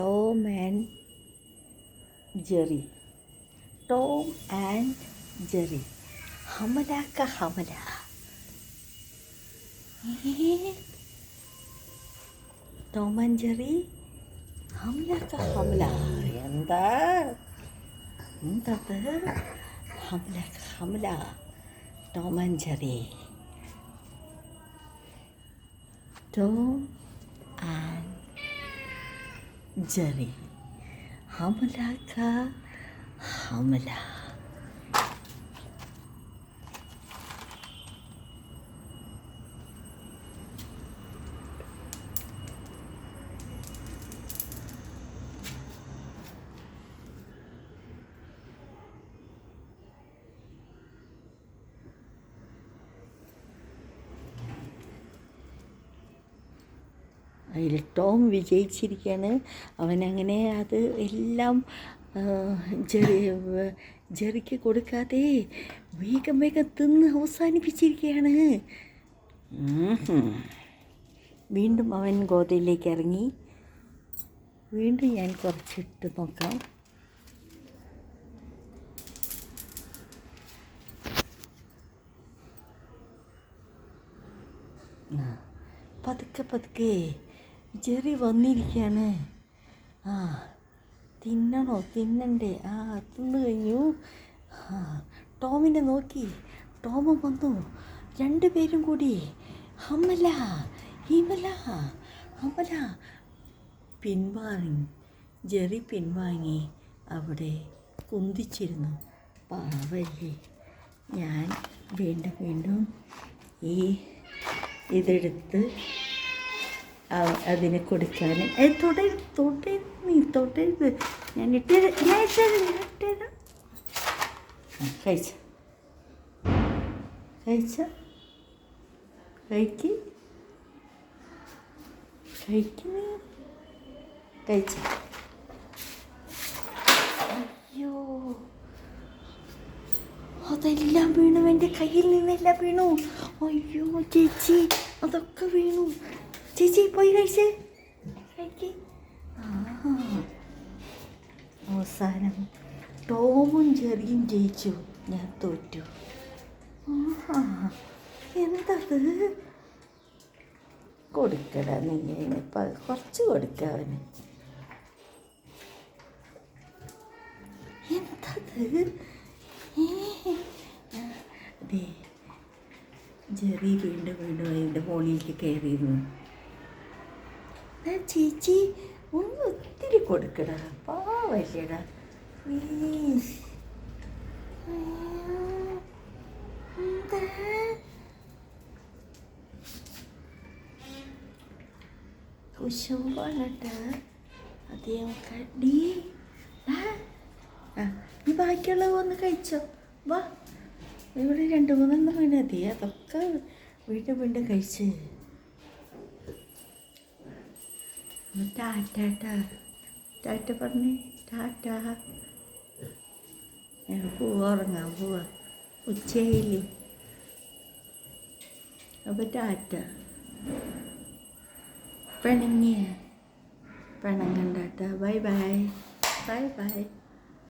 Tom and Jerry Tom and Jerry ഹമലാക്ക ഹമല ഏ? Tom and Jerry ഹമലാക്ക ഹമല എന്താ എന്തത് ഹമലാക്ക ഹമല Tom and Jerry Tom and Jerry ഹമലാക്ക ഹമല. അതിൽ ടോം വിജയിച്ചിരിക്കുകയാണ്. അവനങ്ങനെ അത് എല്ലാം ചെറിയ ജെറി ജെറിക്ക് കൊടുക്കാതെ വേഗം വേഗം തിന്ന് അവസാനിപ്പിച്ചിരിക്കുകയാണ്. വീണ്ടും അവൻ ഗോതയിലേക്ക് ഇറങ്ങി. വീണ്ടും ഞാൻ കുറച്ചിട്ട് നോക്കാം. പതുക്കെ പതുക്കെ ജെറി വന്നിരിക്കുകയാണ് ആ തിന്നണോ? തിന്നണ്ടേ. ആ തിന്നു കഴിഞ്ഞു. ആ ടോമിനെ നോക്കി. ടോമ വന്നു. രണ്ടുപേരും കൂടി. അമ്മല ഹിമല അമ്മല പിൻവാങ്ങി. ജെറി പിൻവാങ്ങി അവിടെ കുന്തിച്ചിരുന്നു. പാവല്ലേ. ഞാൻ വീണ്ടും വീണ്ടും ഈ ഇതെടുത്ത് അതിന് കൊടുക്കാൻ തൊടരുത് തൊടരുത് നീ തൊടരുത്. ഞാൻ ഇട്ടത് ഞാൻ ഇട്ടത് ഞാൻ ഇട്ടത് കഴിച്ച. കഴിച്ച. കഴിക്ക്. കഴിക്കുന്നേ കഴിച്ച. അയ്യോ. അതെല്ലാം വീണു. എന്റെ കയ്യിൽ നിന്നെല്ലാം വീണു. അയ്യോ ചേച്ചി അതൊക്കെ വീണു. ചേച്ചി പോയി കഴിച്ചേ കഴിക്ക് അവസാനം. ടോമും ചെറിയും ജയിച്ചു. ഞാൻ തോറ്റു. എന്തത്? കൊടുക്കട നീ ഇനിയിപ്പോൾ കുറച്ച് കൊടുക്ക അവന്. എന്തത്? ദേ ജെറി വീണ്ടും വീണ്ടും അതിന്റെ മുകളിലേക്ക് കയറിയിരുന്നു. ചേച്ചി ഒന്ന് ഒത്തിരി കൊടുക്കടാ. പാവല്ലേടാ പ്ലീസ് ആ നീ ബാക്കിയുള്ളത് ഒന്ന് കഴിച്ചോ. വാ. ഇവിടെ രണ്ട് മൂന്നെണ്ണം മതി അതൊക്കെ വീണ്ടും വീണ്ടും കഴിച്ച് ഒന്ന് ടാറ്റ. ടാറ്റ പറഞ്ഞേ ടാറ്റ ഞാൻ പോവാ ഉറങ്ങാൻ പോവാ. ഉച്ചയില്ലേ അപ്പോൾ ടാറ്റ. പിണങ്ങിയ. പിണങ്ങണ്ടാട്ട ബൈ ബൈ. Bye bye.